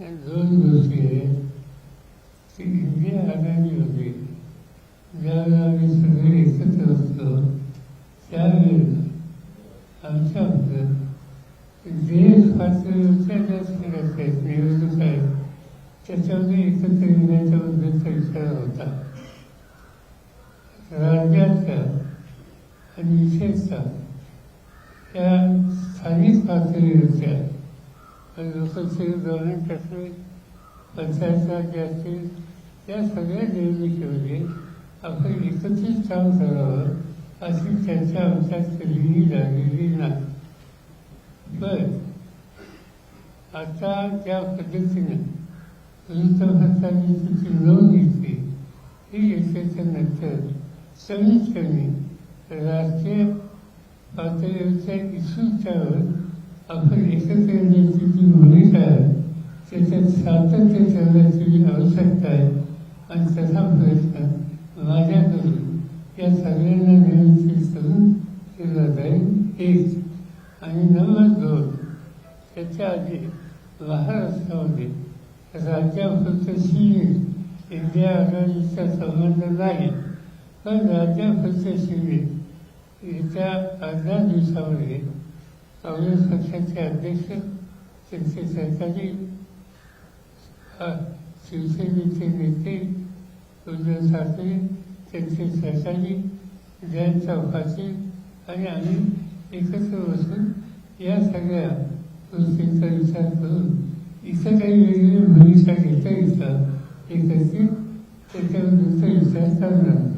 या दोन गोष्टी आहेत की इंडिया होती ज्यावेळेला आम्ही सगळे एकत्र असतो त्यावेळेला आमच्या आपलं जे स्वातंत्र्याच्या ज्या संघर्ष आहेत निवडणूक आहेत त्याच्यामध्ये एकत्र येण्याच्या बद्दलचा विचार होता राज्याच्या आणि विशेषतः त्या स्थानिक पातळीवरच्या लोकशाही गव्हर्नमेंट असेल पंचायत राज असतील या सगळ्या निवडणुकीमध्ये आपण एकत्रित काम करावं अशी चर्चा आमच्यात कधीही झालेली नाही. पण आता त्या पद्धतीनं वृत्तपत्रांनी तिची नोंद घेतली ही घेतल्याच्या नंतर कमीत कमी राष्ट्रीय पातळीवरच्या इश्यूच्यावर आपण एकत्र येण्याची जी भूमिका आहे. त्याच्यात सातत्य ठेवण्याची आवश्यकता आहे आणि तसा प्रयत्न माझ्याकडून या सगळ्यांना नियंत्रित करून केला जाईल एक आणि नंबर दोन त्याच्या आधी महाराष्ट्रामध्ये राज्यापुरतशी इंडिया आघाडीचा संबंध नाही पण राज्यापुरतशी येत्या अर्ध्या दिवसामध्ये काँग्रेस पक्षाचे अध्यक्ष त्यांचे सहकारी शिवसेनेचे नेते उद्धव ठाकरे त्यांचे सहकारी जयंत चौकाचे आणि आम्ही एकत्र बसून या सगळ्या गोष्टींचा विचार करून इथं काही वेगळी भूमिका घेता येतं एकत्रित त्याच्याबद्दलचा विचार करणार